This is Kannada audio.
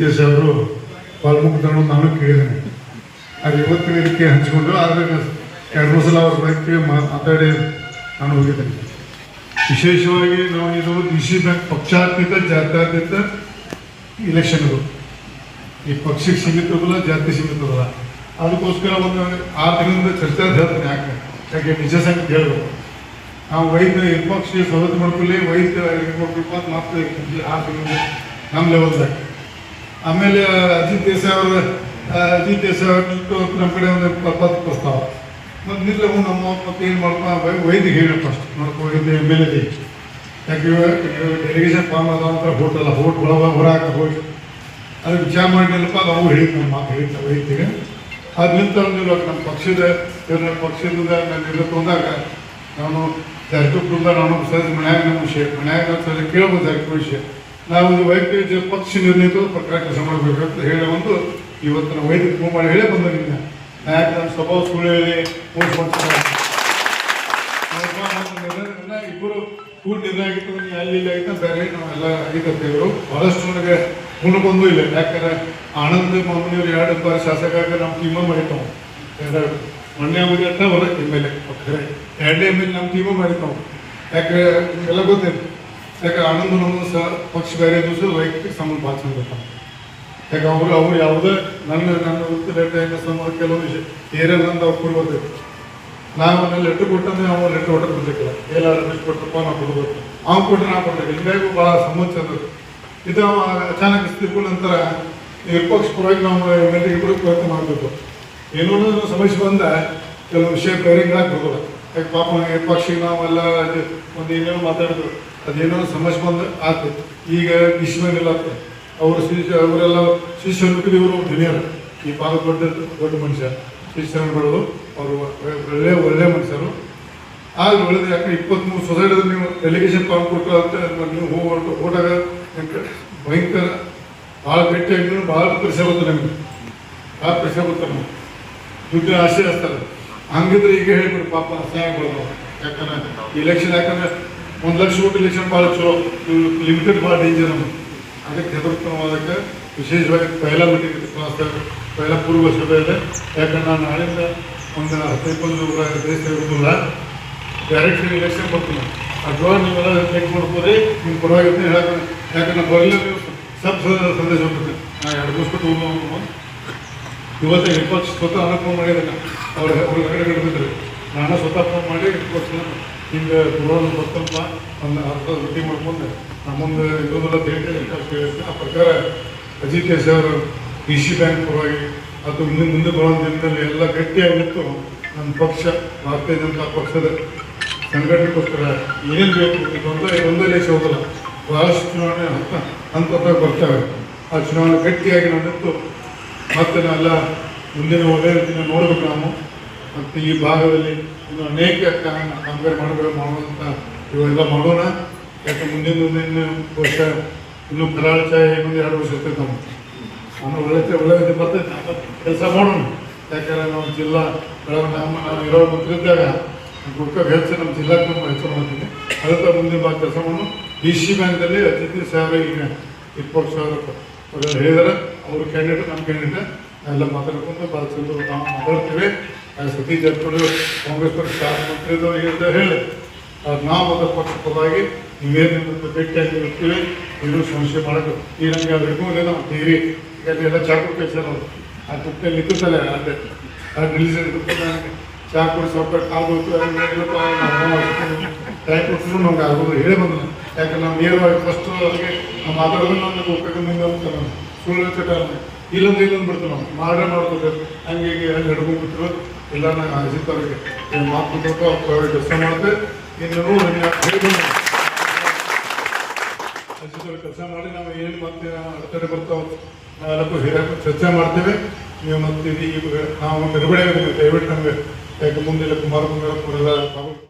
ದೇಶ ಅವರು ಪಾಲ್ಮುಖದನ್ನು ನಾನು ಕೇಳಿದ್ದೇನೆ ಅದು ಇವತ್ತು ಇದಕ್ಕೆ ಹಂಚಿಕೊಂಡು, ಆದರೆ ಎರಡು ಮೂರು ಸಲ ಅವ್ರ ಬಗ್ಗೆ ಮಾತಾಡಿ ನಾನು ಹೋಗಿದ್ದೇನೆ ವಿಶೇಷವಾಗಿ ನಾವು ಇದು ಡಿ ಸಿ ಬ್ಯಾಂಕ್ ಪಕ್ಷಾತೀತ, ಜಾತ್ಯಾತೀತ ಇಲೆಕ್ಷನ್ಗಳು ಈ ಪಕ್ಷಕ್ಕೆ ಸೀಮಿತವಲ್ಲ, ಜಾತಿ ಸೀಮಿತವಲ್ಲ. ಅದಕ್ಕೋಸ್ಕರ ಒಂದು ಆ ದಿನದಿಂದ ಚರ್ಚೆ ಹೇಳ್ತೀನಿ ಯಾಕೆ? ಯಾಕೆ ನಿಜ ಸಂಗತಿ ಹೇಳ್ಬೇಕು. ನಾವು ವೈದ್ಯ ವಿಪಕ್ಷ ಸವಲತ್ತು ಮಾಡ್ಕೊಳ್ಳಿ, ವೈದ್ಯ ಕೊಡ್ಬೇಕು ಅಂತ ಮತ್ತೆ ಆರು ತಿಂಗಳು ನಮ್ಮ ಲೆವೆಲ್ದಾಗ ಆಮೇಲೆ ಅಜಿತ್ ದೇಸಾಯಿ ಅವರ ಅಜಿತ್ ದೇಸಾಯಿ ನಮ್ಮ ಕಡೆ ಒಂದು ಪತ್ತು ಪ್ರಸ್ತಾವ ಮತ್ತು ನಿಲ್ಲವು ನಮ್ಮ ಮತ್ತೆ ಏನು ಮಾಡ್ಕೊ ವೈದ್ಯ ಹೇಳಿ ಫಸ್ಟ್. ನೋಡ್ಕೊಂಡು ಎಂ ಎಲ್ ಎ ಯಾಕೆ ಡೆಲಿಗೇಷನ್ ಫಾರ್ಮ್ ಅದ ಅಂತ ಹೋಟೆಲ್ಲ ಹೋಟ್ ಒಳಗ ಹೊರಗೆ ಹೋಗಿ ಅದಕ್ಕೆ ವಿಚಾರ ಮಾಡಿಲ್ಲಪ್ಪ ಅದು ಅವ್ರು ಹೇಳಿದ್ ನಮ್ಮ ಮಾತು ಹೇಳಿದ್ದ ವೈದ್ಯರಿಗೆ. ಅದು ನಿಂತ ನಮ್ಮ ಪಕ್ಷದ, ಇವ್ರ ನಮ್ಮ ಪಕ್ಷದಿಂದ ನಾನು ನಿಲ್ಲಕೊಂಡಾಗ ನಾನು ಜಾರಕಿಹೊಳಿಯಿಂದ ನಾನು ಸರ್ ಮನ್ಯಾಗ ನಮ್ಮ ವಿಷಯ ಮನ್ಯಾಗ ಸರ್ ಕೇಳ್ಬೋದು ಜಾಸ್ತಿ ವಿಷಯ. ನಾವು ಒಂದು ವೈದ್ಯ ಪಕ್ಷ ನಿರ್ಣಯಿತ ಪ್ರಕಾರ ಕೆಲಸ ಮಾಡಬೇಕಂತ ಹೇಳಿ ಒಂದು ಇವತ್ತಿನ ವೈದ್ಯ ಕುಮಾರ್ ಹೇಳೇ ಬಂದ ನಿನ್ನ ಯಾಕೆ ನಮ್ಮ ಸ್ವಭಾವ ಸುಳ್ಳು ಹೇಳಿ ಮೋಸ ಮಾಡ್ತೀನಿ ಇಬ್ಬರು ಕೂಡ ನಿರ್ಣಯ ಆಗಿತ್ತು ಅಲ್ಲಿ ಇಲ್ಲಿ ಆಗಿತ್ತು ಬೇರೆ ನಾವೆಲ್ಲ ಆಗಿದ್ದೇವರು ಬಹಳಷ್ಟು ನನಗೆ ಬಂದು ಇಲ್ಲ. ಯಾಕಂದ್ರೆ ಆನಂದ್ ಮಾಮೂಲಿಯವರು ಎರಡು ಬಾರಿ ಶಾಸಕಾಗ ನಮ್ಮ ಟೀಮ ಮಾಡಿತ್ತು. ಎರಡು ಮೊನ್ನೆ ಅವರಿಗೆ ಹೊರ ಎಂ ಎಲ್ ಎ. ಎರಡನೇ ಎಂ ಎಲ್ ನಮ್ಮ ಟೀಮ ಮಾಡಿತ್ತು. ಯಾಕೆ ಎಲ್ಲ ಗೊತ್ತಿಲ್ಲ ಯಾಕೆ ಆನಂದನೂ ಸಹ ಪಕ್ಷ ಬೇರೆ ದಿವಸ ವೈಯಕ್ತಿಕ ಸಂಬಂಧ ಭಾಳ ಚಂದ. ಯಾಕೆ ಅವರು ಅವ್ರು ಯಾವುದೇ ನನ್ನ ನನ್ನ ಉತ್ತರ ಸಂಬಂಧ ಕೆಲವು ವಿಷಯ ನಂದು ಅವ್ರು ಕೊಡ್ಬೋದು ನಾವು ನನ್ನ ಲೆಟ್ರ್ ಕೊಟ್ಟಂದ್ರೆ ನಾವು ಲೆಟ್ರ್ ಹೊಟ್ಟೆ ಕೊಡ್ಲಿಕ್ಕಿಲ್ಲ ಎಲ್ಲ ರಮೇಶ್ ಕೊಟ್ಟಪ್ಪ ನಾವು ಕೊಡ್ಬೇಕು ಅವ್ನು ಕೊಟ್ಟರೆ ನಾವು ಕೊಡ್ಬೇಕು ಹಿಂಗಾಗಿ ಭಾಳ ಸಮಸ್ಯೆ ಚಂದ ಇದು ಅಚಾನಕ್ ತಿಳ್ಕೊಂಡ ನಂತರ ವಿಪಕ್ಷ ಪರವಾಗಿ ನಾವು ಎಂ ಎಲ್ ಪ್ರಯತ್ನ ಮಾಡಬೇಕು ಏನೋ ಸಮಸ್ಯೆ ಬಂದ ಕೆಲವು ವಿಷಯ ಬೇರೆ ಬರೋಲ್ಲ ಯಾಕೆ ಪಾಪ ವಿಪಕ್ಷಿಗೆ ನಾವೆಲ್ಲ ಒಂದು ಏನೇನು ಮಾತಾಡಿದ್ರು ಅದೇನೋ ಸಮಸ್ಯೆ ಬಂದು ಆತು. ಈಗ ಇಶ್ವನಿಲ್ಲ ಅವರು ಶಿಷ್ಯ, ಅವರೆಲ್ಲ ಶಿಷ್ಯರು ಇವರು ಧನಿಯರು ಈ ಪಾಲ ದೊಡ್ಡ ದೊಡ್ಡ ಮನುಷ್ಯ. ಶಿಷ್ಯರುಗಳು, ಅವರು ಒಳ್ಳೆ ಒಳ್ಳೆ ಮನುಷ್ಯರು. ಆಗ ಒಳ್ಳೆದು ಯಾಕೆ ಇಪ್ಪತ್ತ್ಮೂರು ಸೊಸೈಟಿ ನೀವು ಎಲಿಗೇಷನ್ ಫಾರ್ಮ್ ಕೊಟ್ಟು ಅಂತ ನೀವು ಹೋಗಿ ಹೋದಾಗ ಭಯಂಕರ. ಭಾಳ ಗಟ್ಟಿಯಾಗಿ ಭಾಳ ಪ್ರೆಷರ್ ಬರ್ತದೆ ನಮಗೆ. ಭಾಳ ಪ್ರೆಷರ್ ಬರ್ತಾರೆ ನಮ್ಗೆ. ದುಡ್ಡು ಆಸೆ ಹಚ್ತಾರೆ ಹಂಗಿದ್ರೆ ಈಗ ಹೇಳ್ಬಿಟ್ಟು ಪಾಪ ಸಹಾಯ ಕೊಡೋದು ಯಾಕಂದ್ರೆ ಇಲೆಕ್ಷನ್ ಯಾಕಂದ್ರೆ ಒಂದು ಲಕ್ಷ ಇಲೆಕ್ಷನ್ ಭಾಳ ಚಲೋ ಲಿಮಿಟೆಡ್ ಭಾಳ ಡೇಂಜರ್ ಅದಕ್ಕೆ ಹೆದರ್ಕೊಳ್ಳೋದಕ್ಕೆ ನಾವು ಅದಕ್ಕೆ ವಿಶೇಷವಾಗಿ ಪೈಲ ಮೀಟಿಂಗ್ ಕ್ಲಾಸ್ ಪೈಲ ಪೂರ್ವ ಸಭೆ ಇದೆ. ಯಾಕಂದ್ರೆ ನಾನು ನಾಳೆಯಿಂದ ಒಂದು ಹದಿನೈದು ದೇಶ ಇರೋದಿಲ್ಲ ಡೈರೆಕ್ಟ್ ಇಲೆಕ್ಷನ್ ಬರ್ತೀನಿ. ಅಥವಾ ನೀವೆಲ್ಲ ಚೆಕ್ ಮಾಡ್ಕೋರಿ ನಿಮ್ಗೆ ಪರವಾಗಿರ್ತೀನಿ ಹೇಳಕ್ಕೆ ಯಾಕಂದ್ರೆ ಬರಲಿ ನೀವು ಸಬ್ ಸಂದೇಶ ಹೋಗ್ತೀನಿ ನಾ ಎರಡು ದಿವಸ ಹೋಗೋ ಇವತ್ತು ಇಪ್ಪತ್ತು ಸ್ವತಃ ಅನುಕೂಲ ಫೋನ್ ಅವ್ರು ಅವ್ರ ಹೊರಗಡೆ ಹಿಡಿದಿದ್ರು ನಾನು ಸ್ವತಃ ಫೋನ್ ಮಾಡಿ ವಿಪಕ್ಷ ಹಿಂಗೆ ಪುರೋಹಿತ ಬರ್ತಪ್ಪ ಒಂದು ಅರ್ಧ ರೊಟ್ಟಿ ಮಾಡ್ಕೊಂಡು. ನಮ್ಮೊಂದು ಅಂತ ಹೇಳಿ ವಿಪಕ್ಷ ಆ ಪ್ರಕಾರ ಅಜಿತ್ ಕೇಸಿ ಅವರು ಡಿ ಸಿ ಬ್ಯಾಂಕ್ ಪರವಾಗಿ ಅದು ಮುಂದೆ ಮುಂದೆ ಬರೋ ದಿನದಲ್ಲಿ ಎಲ್ಲ ಗಟ್ಟಿಯಾಗಿ ನಿಂತು ನಮ್ಮ ಪಕ್ಷ, ಭಾರತೀಯ ಜನತಾ ಪಕ್ಷದ ಸಂಘಟನೆಗೋಸ್ಕರ ಏನೇನು ಬೇಕು ಇದೊಂದೇ ಒಂದೇ ದೇಶ ಹೋಗಲ್ಲ. ಬಹಳಷ್ಟು ಚುನಾವಣೆ ಹಂತ ಹಂತದಾಗ ಬರ್ತವೆ ಆ ಚುನಾವಣೆ ಗಟ್ಟಿಯಾಗಿ ನಿಂತು ಮತ್ತೆ ನಾವೆಲ್ಲ ಮುಂದಿನ ಒಳ್ಳೆಯ ದಿನ ನೋಡಬೇಕು ನಾವು. ಮತ್ತು ಈ ಭಾಗದಲ್ಲಿ ಇನ್ನು ಅನೇಕ ಕಾರಣ ಕಾಮಗಾರಿ ಮಾಡಬೇಕು ಮಾಡುವಂಥ ಇವೆಲ್ಲ ಮಾಡೋಣ. ಯಾಕೆ ಮುಂದಿನ ಮುಂದಿನ ವರ್ಷ ಇನ್ನು ಕರಾಳ ಚಾಯ ಇನ್ನೊಂದು ಎರಡು ವರ್ಷ ಇರ್ತೈತೆ ನಾವು ನಾನು ಒಳ್ಳೆ ಒಳ್ಳೆ ಬರ್ತೈತೆ ಕೆಲಸ ಮಾಡೋಣ. ಯಾಕಂದ್ರೆ ನಾವು ಜಿಲ್ಲಾ ನಮ್ಮ ಇರೋ ಮುಂದಿದ್ದಾಗ ಗುಡ್ಕಾಗ ಹೆಚ್ಚು ನಮ್ಮ ಜಿಲ್ಲಾ ತುಂಬ ಹೆಚ್ಚು ಮಾಡ್ತೀನಿ ಅದಕ್ಕೆ ಮುಂದಿನ ಭಾಗ ಕೆಲಸ ಮಾಡೋಣ. ಡಿ ಸಿ ಬ್ಯಾಂಕಲ್ಲಿ ಅತಿಥಿ ಸಾವಿರ ಈಗ ಇಪ್ಪತ್ತು ಸಾವಿರ ಹೇಳಿದಾರೆ. ಅವ್ರ ಕ್ಯಾಂಡಿಡೇಟ್ ನಮ್ಮ ಕ್ಯಾಂಡಿಡೇಟ್ ಎಲ್ಲ ಮಾತಾಡ್ಕೊಂಡು ಭಾಳ ಚಂದ ನಾವು ಮಾತಾಡ್ತೀವಿ. ಆ ಸತೀಶ್ ಜಾರಕಿಹೊಳಿ ಕಾಂಗ್ರೆಸ್ ಪಕ್ಷ ಸ್ಟಾರ್ ಅಂತ ಹೇಳಿ ಅದು ನಾವು ಅದರ ಪಕ್ಷ ಪರವಾಗಿ ನೀವೇನು ಭೇಟಿಯಾಗಿ ಇರ್ತೀವಿ ಇದು ಸಮಸ್ಯೆ ಮಾಡೋದು. ಈ ನಮಗೆ ಅದು ಹಿಡ್ಕೊಂಡು ನಾವು ತೀರಿ ಎಲ್ಲ ಚಾಕು ಕೆಲಸ ಆ ತುಪ್ಪದಲ್ಲಿ ನಿಂತಿರ್ತಾರೆ ಅದೇ. ಆ ರಿಲೀಸ್ ನನಗೆ ಚಾ ಕುಡಿ ಸ್ವಲ್ಪ ಕಾದು ಟೈ ಕೊಟ್ಟರು ನಮ್ಗೆ ಆಗೋದು ಹೇಳಿ ಬಂದ ಯಾಕಂದ್ರೆ ನಾವು ನೇರವಾಗಿ ಫಸ್ಟ್ ಅದಕ್ಕೆ ನಾವು ಮಾತಾಡೋದು ನಮಗೆ ಉಪಯೋಗದಿಂದ ಅಂತ ಸುಳ್ಳು ಚಟ ಇಲ್ಲಂದ್ರೆ ಇಲ್ಲೊಂದು ಬಿಡ್ತೀವಿ ನಾವು. ಮಾಡೇ ಮಾಡ್ಕೋಬೇಕು. ಹಂಗೆ ಹೀಗೆ ಹಂಗೆ ಹಿಡ್ಕೊಂಡು ಬಿಟ್ಟರು ಇಲ್ಲ ನಾನು ಅಜಿತ್ ಅವರಿಗೆ ಏನ್ ಮಾತು ಕೊಟ್ಟು ಅವ್ರಿಗೆ ಕೆಲಸ ಮಾಡಿದೆ ಇನ್ನು ಕೆಲಸ ಮಾಡಿ ನಾವು ಏನು ಮತ್ತೆ ಅಡೆತಡೆ ಬರ್ತಾವ ನಾವೆಲ್ಲಕ್ಕೂ ಹಿರಿಯಕ್ಕೂ ಚರ್ಚೆ ಮಾಡ್ತೇವೆ. ನೀವು ಮತ್ತೆ ಇದು ಈಗ ನಾವು ನಿರ್ಬಳೆ ದಯವಿಟ್ಟು ನಮಗೆ ಯಾಕೆ ಮುಂದೆ ಕುಮಾರ ಕುಮಾರ